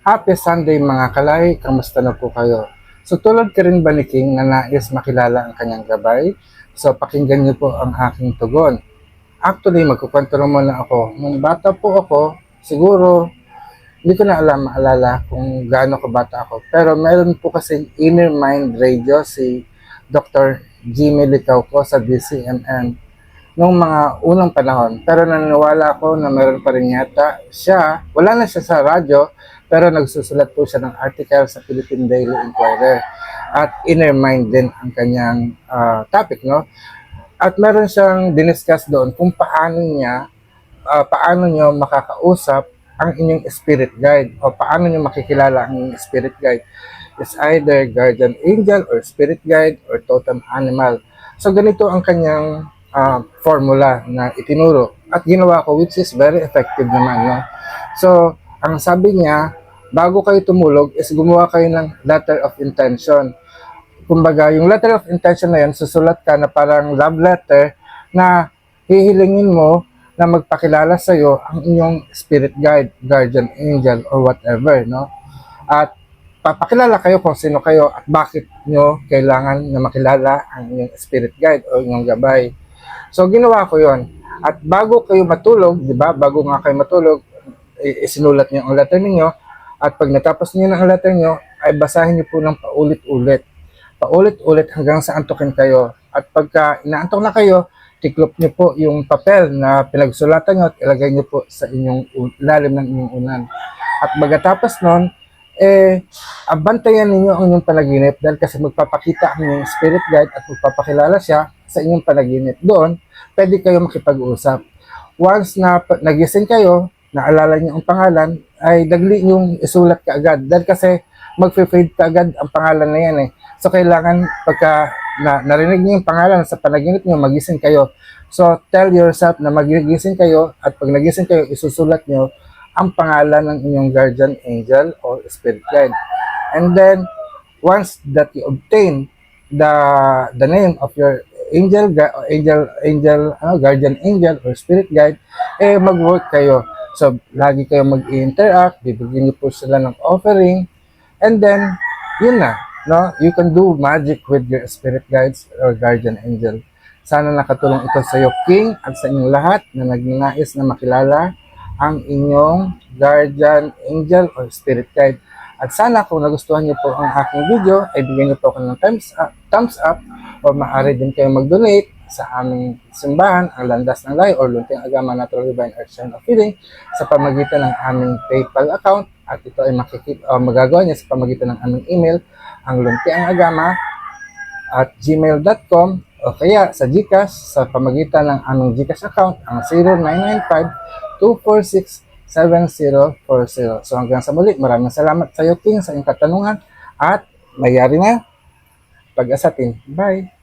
Happy Sunday mga kalay, kamusta na po kayo? So tulad ka rin ba ni King na nais makilala ang kanyang gabay? So pakinggan niyo po ang aking tugon. Actually, magkukwento lang muna ako. Nung bata po ako, siguro, hindi ko na alam, maalala kung gaano ka bata ako. Pero meron po kasi inner mind radio si Dr. Jimmy Licauco sa DCMN nung mga unang panahon. Pero naniniwala ako na meron pa rin yata siya, wala na siya sa radyo, pero nagsusulat po siya ng article sa Philippine Daily Inquirer. At inner mind din ang kanyang ah, topic, no? At meron siyang diniscuss doon kung paano niya, ah, paano niyo makakausap ang inyong spirit guide o paano niyo makikilala ang inyong spirit guide. It's either guardian angel or spirit guide or totem animal. So ganito ang kanyang ah, formula na itinuro at ginawa ko which is very effective naman. No? So ang sabi niya, bago kayo tumulog is gumawa kayo ng letter of intention kumbaga, yung letter of intention na yan, susulat ka na parang love letter na hihilingin mo na magpakilala sa iyo ang inyong spirit guide, guardian angel, or whatever, no? At papakilala kayo kung sino kayo at bakit nyo kailangan na makilala ang inyong spirit guide o inyong gabay. So, ginawa ko yon At bago kayo matulog, di ba? Bago nga kayo matulog, isinulat niyo ang letter ninyo. At pag natapos niyo ng letter niyo, ay basahin niyo po ng paulit-ulit paulit-ulit hanggang sa antukin kayo. At pagka inaantok na kayo, tiklop niyo po yung papel na pinagsulatan niyo at ilagay niyo po sa inyong ilalim ng inyong unan. At pagkatapos nun, eh, abantayan ninyo ang inyong panaginip dahil kasi magpapakita ang inyong spirit guide at magpapakilala siya sa inyong panaginip. Doon, pwede kayo makipag-usap. Once na nagising kayo, naalala niyo ang pangalan, ay dagli yung isulat ka agad. Dahil kasi mag-fade ka agad ang pangalan na yan eh. So, kailangan pagka na, narinig niyo yung pangalan sa panaginip niyo, magising kayo. So, tell yourself na magigising kayo at pag nagising kayo, isusulat niyo ang pangalan ng inyong guardian angel or spirit guide. And then, once that you obtain the the name of your angel angel angel ano, guardian angel or spirit guide eh mag-work kayo so lagi kayo mag-interact bibigyan niyo po sila ng offering and then yun na no? You can do magic with your spirit guides or guardian angel. Sana nakatulong ito sa iyo king at sa inyong lahat na nagnanais na makilala ang inyong guardian angel or spirit guide. At sana kung nagustuhan niyo po ang aking video, ay bigyan niyo po ako ng thumbs up, thumbs up o maaari din kayo mag-donate sa aming simbahan, ang Landas ng Lay or Lunting Agama Natural Divine Shine of Healing sa pamagitan ng aming PayPal account at ito ay makikip, uh, magagawa niya sa pamagitan ng aming email, ang Lunting Agama at gmail.com o kaya sa GCash sa pamagitan ng aming GCash account, ang 0995 246 7040. So hanggang sa muli, maraming salamat sa iyo, King, sa iyong katanungan at mayari na pag-asatin. Bye!